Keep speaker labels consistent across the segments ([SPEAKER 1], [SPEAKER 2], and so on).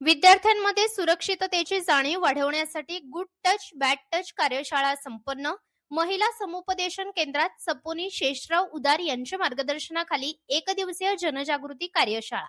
[SPEAKER 1] विद्यार्थ्यांमध्ये सुरक्षिततेची जाणीव वाढवण्यासाठी गुड टच बॅड टच कार्यशाळा संपन्न. महिला समुपदेशन केंद्रात सपोनी शेषराव उदार यांच्या मार्गदर्शनाखाली एक दिवसीय जनजागृती कार्यशाळा.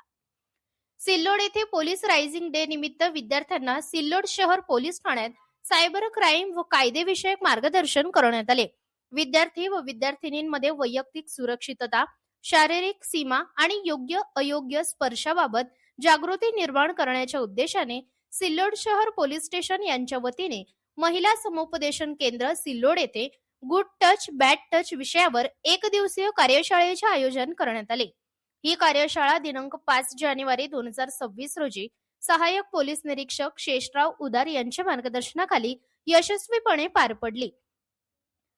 [SPEAKER 1] सिल्लोड येथे पोलीस रायझिंग डे निमित्त विद्यार्थ्यांना सिल्लोड शहर पोलीस ठाण्यात सायबर क्राईम व कायदेविषयक मार्गदर्शन करण्यात आले. विद्यार्थी व विद्यार्थिनींमध्ये वैयक्तिक सुरक्षितता शारीरिक सीमा आणि योग्य अयोग्य स्पर्शाबाबत जागृती निर्माण करण्याच्या उद्देशाने सिल्लोड शहर पोलीस स्टेशन यांच्या वतीने महिला समुपदेशन केंद्र सिल्लोड येथे गुड टच बॅड टच विषयावर एक दिवसीय कार्यशाळेचे आयोजन करण्यात आले. ही कार्यशाळा दिनांक पाच जानेवारी दोन हजार सव्वीस रोजी सहाय्यक पोलीस निरीक्षक शेषराव उदार यांच्या मार्गदर्शनाखाली यशस्वीपणे पार पडली.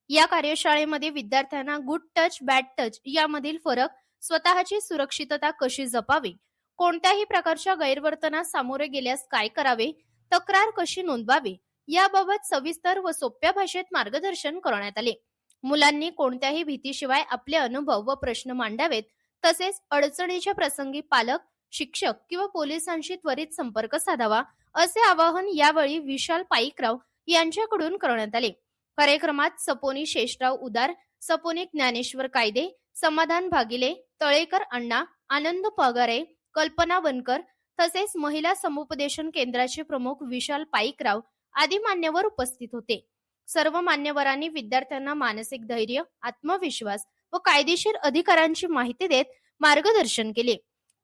[SPEAKER 1] या कार्यशाळेमध्ये विद्यार्थ्यांना गुड टच बॅड टच यामधील फरक स्वतःची सुरक्षितता कशी जपावी कोणत्याही प्रकारच्या गैरवर्तनास सामोरे गेल्यास काय करावे? तक्रार कशी नोंदवावी? याबाबत सविस्तर व सोप्या भाषेत मार्गदर्शन करण्यात आले. मुलांनी कोणत्याही भीतीशिवाय आपले अनुभव व प्रश्न मांडावेत. तसेच अडचणीच्या प्रसंगी पालक शिक्षक किंवा पोलिसांशी त्वरित संपर्क साधावा असे आवाहन यावेळी विशाल पाईकराव यांच्याकडून करण्यात आले. कार्यक्रमात सपोनी शेषराव उदार सपोनी ज्ञानेश्वर कायदे समाधान भागिले तळेकर अण्णा आनंद पगारे कल्पना बनकर तसेच महिला समुपदेशन केंद्राचे प्रमुख विशाल पाईकराव आदी मान्यवर उपस्थित होते. सर्व मान्यवरांनी विद्यार्थ्यांना मानसिक धैर्य आत्मविश्वास व कायदेशीर अधिकारांची माहिती देत मार्गदर्शन केले.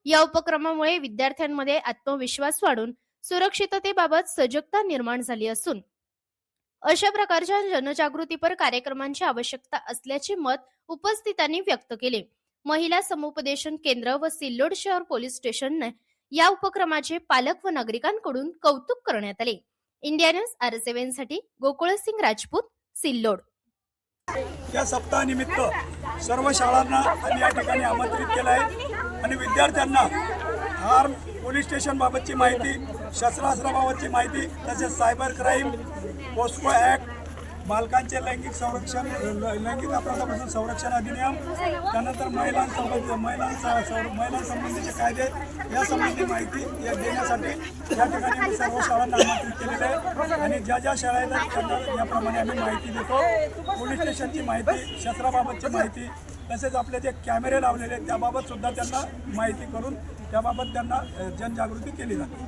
[SPEAKER 1] या उपक्रमामुळे विद्यार्थ्यांमध्ये आत्मविश्वास वाढून सुरक्षिततेबाबत सजगता निर्माण झाली असून अशा प्रकारच्या जनजागृतीपर कार्यक्रमांची आवश्यकता असल्याचे मत उपस्थितांनी व्यक्त केले. महिला समुपदेशन केंद्र व सिल्लोड शहर पोलीस स्टेशनने या उपक्रमाचे पालक व नागरिकांकडून कौतुक करण्यात आले. इंडिया न्यूज आर सेव्हनसाठी गोकुळसिंग राजपूत सिल्लोड.
[SPEAKER 2] या सप्ताहानिमित्त सर्व शाळांना आम्ही या ठिकाणी आमंत्रित केलं आहे आणि विद्यार्थ्यांना आर्म पोलीस स्टेशनबाबतची माहिती शस्त्रास्त्राबाबतची माहिती तसेच सायबर क्राईम पोस्को ॲक्ट बालकांचे लैंगिक संरक्षण लैंगिक अपराधापासून संरक्षण अधिनियम त्यानंतर महिलांसंबंधी महिलांचा महिलांसंबंधीचे कायदे यासंबंधी माहिती या देण्यासाठी या ठिकाणी मी सर्व शाळांना आमंत्रित केलेले आहे. आणि ज्या ज्या शाळेला याप्रमाणे आम्ही माहिती देतो. पोलीस स्टेशनची माहिती क्षेत्राबाबतची माहिती तसेच आपले जे कॅमेरे लावलेले आहेत त्याबाबत सुद्धा त्यांना माहिती करून त्याबाबत त्यांना जनजागृती केली जाते.